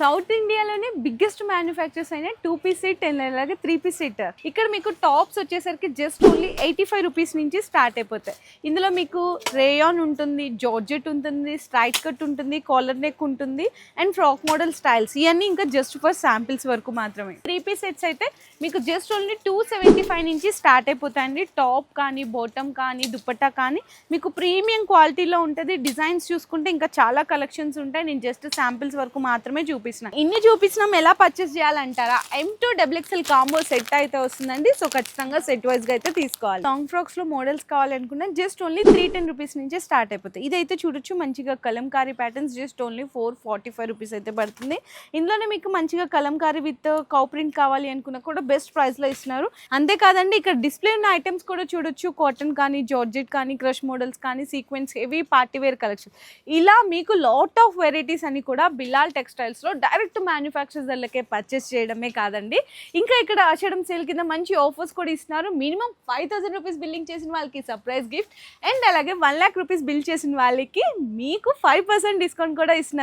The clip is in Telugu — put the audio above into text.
సౌత్ ఇండియాలోనే బిగ్గెస్ట్ మ్యానుఫ్యాక్చర్స్ అయిన టూ పీస్ సెట్ అండ్ అలాగే త్రీ పీస్ సెట్. ఇక్కడ మీకు టాప్స్ వచ్చేసరికి just only eighty five rupees నుంచి స్టార్ట్ అయిపోతాయి. ఇందులో మీకు రేయాన్ ఉంటుంది జార్జెట్ ఉంటుంది స్ట్రైట్ కట్ ఉంటుంది కాలర్ నెక్ ఉంటుంది అండ్ ఫ్రాక్ మోడల్ స్టైల్స్. ఇవన్నీ ఇంకా జస్ట్ ఫర్ శాంపిల్స్ వరకు మాత్రమే. త్రీ పీస్ సెట్స్ అయితే మీకు just only two seventy five నుంచి స్టార్ట్ అయిపోతాయండి. టాప్ కానీ బాటమ్ కానీ దుపట్టా కానీ మీకు ప్రీమియం క్వాలిటీలో ఉంటుంది. డిజైన్స్ చూసుకుంటే ఇంకా చాలా కలెక్షన్స్ ఉంటాయి. నేను జస్ట్ శాంపిల్స్ వరకు మాత్రమే చూపిస్తున్నా. ఇన్ని చూపించినాం ఎలా purchase చేయాలంటారా? M two double combo set అయితే వస్తుందండి. సో ఖచ్చితంగా సెట్ వైజ్గా అయితే తీసుకోవాలి. లాంగ్ ఫ్రాక్స్లో మోడల్స్ కావాలనుకున్నా just only three ten rupees నుంచే స్టార్ట్ అయిపోతాయి. ఇదైతే చూడొచ్చు మంచిగా Kalamkari patterns just only four forty five rupees అయితే పడుతుంది. ఇందులోనే మీకు మంచిగా కలంకారీ విత్ కౌ ప్రింట్ కావాలి అనుకున్నా కూడా బెస్ట్ ప్రైస్లో ఇస్తున్నారు. అంతేకాదండి ఇక్కడ డిస్ప్లే ఉన్న ఐటమ్స్ కూడా చూడొచ్చు. కాటన్ కానీ జార్జెట్ కానీ క్రష్ మోడల్స్ కానీ sequence heavy party wear collection ఇలా మీకు లాట్ ఆఫ్ వెరైటీస్ అని కూడా బిలాల్ టెక్స్టైల్స్లో డైరెక్ట్ మ్యానుఫ్యాక్చర్స్ వాళ్ళకే పర్చేస్ చేయడమే కాదండి. ఇంకా ఇక్కడ ఆషాఢం సేల్ కింద మంచి ఆఫర్స్ కూడా ఇస్తున్నారు. Minimum five thousand rupees billing చేసిన వాళ్ళకి సర్ప్రైజ్ గిఫ్ట్. అండ్ అలాగే వన్ ల్యాక్ రూపీస్ బిల్ చేసిన వాళ్ళకి మీకు ఫైవ్ పర్సెంట్ డిస్కౌంట్ కూడా ఇస్తున్నారు.